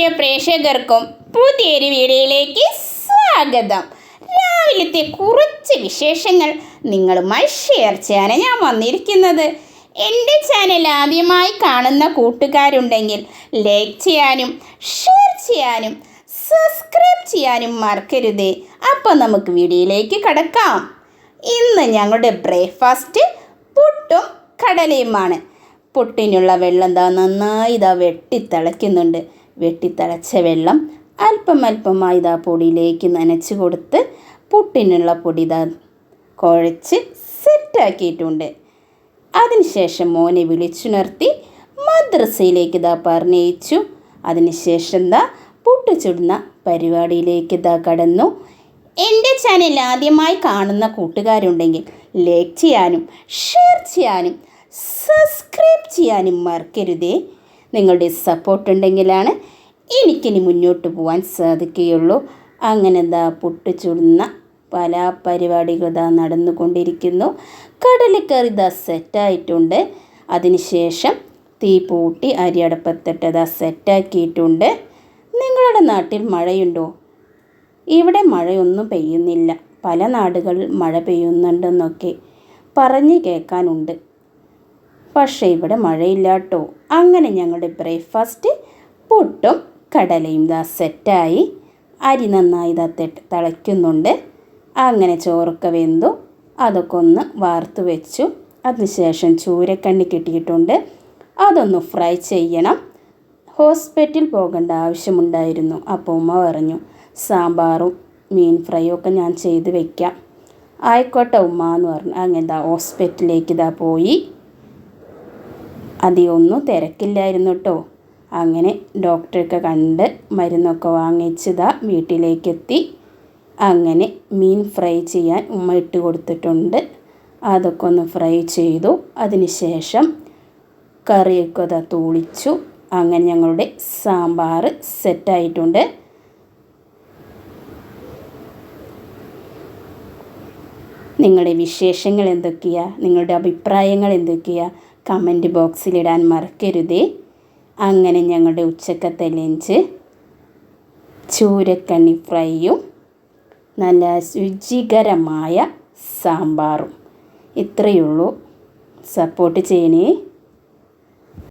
പ്രിയ പ്രേക്ഷകർക്കും പുതിയൊരു വീഡിയോയിലേക്ക് സ്വാഗതം. രാവിലത്തെ കുറച്ച് വിശേഷങ്ങൾ നിങ്ങളുമായി ഷെയർ ചെയ്യാനാണ് ഞാൻ വന്നിരിക്കുന്നത്. എന്റെ ചാനൽ ആദ്യമായി കാണുന്ന കൂട്ടുകാരുണ്ടെങ്കിൽ ലൈക്ക് ചെയ്യാനും ഷെയർ ചെയ്യാനും സബ്സ്ക്രൈബ് ചെയ്യാനും മറക്കരുതേ. അപ്പോൾ നമുക്ക് വീഡിയോയിലേക്ക് കടക്കാം. ഇന്ന് ഞങ്ങളുടെ ബ്രേക്ക്ഫാസ്റ്റ് പുട്ടും കടലയുമാണ്. പുട്ടിനുള്ള വെള്ളം എന്താ നന്നായി ഇതാ വെട്ടിത്തിളയ്ക്കുന്നുണ്ട്. വെട്ടിത്തിളച്ച വെള്ളം അല്പം അല്പമായി ഇതാ പൊടിയിലേക്ക് നനച്ച് കൊടുത്ത് പുട്ടിനുള്ള പൊടി ഇതാ കുഴച്ച് സെറ്റാക്കിയിട്ടുണ്ട്. അതിനുശേഷം മോനെ വിളിച്ചുണർത്തി മദ്രസയിലേക്ക് ഇതാ പറഞ്ഞയച്ചു. അതിനുശേഷം ദാ പുട്ട് ചുടുന്ന പരിപാടിയിലേക്ക് ഇതാ കടന്നു. എന്റെ ചാനൽ ആദ്യമായി കാണുന്ന കൂട്ടുകാരുണ്ടെങ്കിൽ ലൈക്ക് ചെയ്യാനും ഷെയർ ചെയ്യാനും സബ്സ്ക്രൈബ് ചെയ്യാനും മറക്കരുതേ. നിങ്ങളുടെ സപ്പോർട്ട് ഉണ്ടെങ്കിലാണ് എനിക്കിനി മുന്നോട്ട് പോകാൻ സാധിക്കുകയുള്ളൂ. അങ്ങനെ എന്താ പുട്ട് ചുടുന്ന പല പരിപാടികൾ ഇതാ നടന്നുകൊണ്ടിരിക്കുന്നു. കടലക്കറി ഇതാ സെറ്റായിട്ടുണ്ട് അതിനുശേഷം തീ പൂട്ടി അരിയടപ്പത്തിട്ട് ഇതാ സെറ്റാക്കിയിട്ടുണ്ട് നിങ്ങളുടെ നാട്ടിൽ മഴയുണ്ടോ? ഇവിടെ മഴയൊന്നും പെയ്യുന്നില്ല. പല നാടുകളിൽ മഴ പെയ്യുന്നുണ്ടെന്നൊക്കെ പറഞ്ഞ് കേൾക്കാനുണ്ട്. പക്ഷേ ഇവിടെ മഴയില്ലാട്ടോ. അങ്ങനെ ഞങ്ങളുടെ ബ്രേക്ക്ഫാസ്റ്റ് പുട്ടും. കടലയും ഇതാ സെറ്റായി അരി നന്നായി ഇതാ തിളയ്ക്കുന്നുണ്ട്. അങ്ങനെ ചോറൊക്കെ വെന്തു. അതൊക്കെ ഒന്ന് വാർത്ത് വെച്ചു. അതിനുശേഷം ചൂരക്കണ്ണി കിട്ടിയിട്ടുണ്ട്. അതൊന്ന് ഫ്രൈ ചെയ്യണം. ഹോസ്പിറ്റൽ പോകേണ്ട ആവശ്യമുണ്ടായിരുന്നു. അപ്പോൾ ഉമ്മ പറഞ്ഞു സാമ്പാറും മീൻ ഫ്രൈയും ഒക്കെ ഞാൻ ചെയ്ത് വെക്കാം. ആയിക്കോട്ടെ ഉമ്മ എന്ന് പറഞ്ഞു. അങ്ങനെ ഇതാ ഹോസ്പിറ്റലിലേക്ക് ഇതാ പോയി. അതിയൊന്നും തിരക്കില്ലായിരുന്നു കേട്ടോ. അങ്ങനെ ഡോക്ടറൊക്കെ കണ്ട് മരുന്നൊക്കെ വാങ്ങിച്ചതാ വീട്ടിലേക്കെത്തി. അങ്ങനെ മീൻ ഫ്രൈ ചെയ്യാൻ ഉമ്മ ഇട്ട് കൊടുത്തിട്ടുണ്ട്. അതൊക്കെ ഒന്ന് ഫ്രൈ ചെയ്തു. അതിനുശേഷം കറിയൊക്കെ അതാ തൂളിച്ചു. അങ്ങനെ ഞങ്ങളുടെ സാമ്പാർ സെറ്റായിട്ടുണ്ട്. നിങ്ങളുടെ വിശേഷങ്ങൾ എന്തൊക്കെയാണ് നിങ്ങളുടെ അഭിപ്രായങ്ങൾ എന്തൊക്കെയാണ് കമന്റ് ബോക്സിലിടാൻ മറക്കരുതേ. അങ്ങനെ ഞങ്ങളുടെ ഉച്ചക്കത്തെ ലഞ്ച് ചൂരക്കണ്ണി ഫ്രൈയും നല്ല രുചികരമായ സാമ്പാറും. ഇത്രയേ ഉള്ളൂ. സപ്പോർട്ട് ചെയ്യണേ.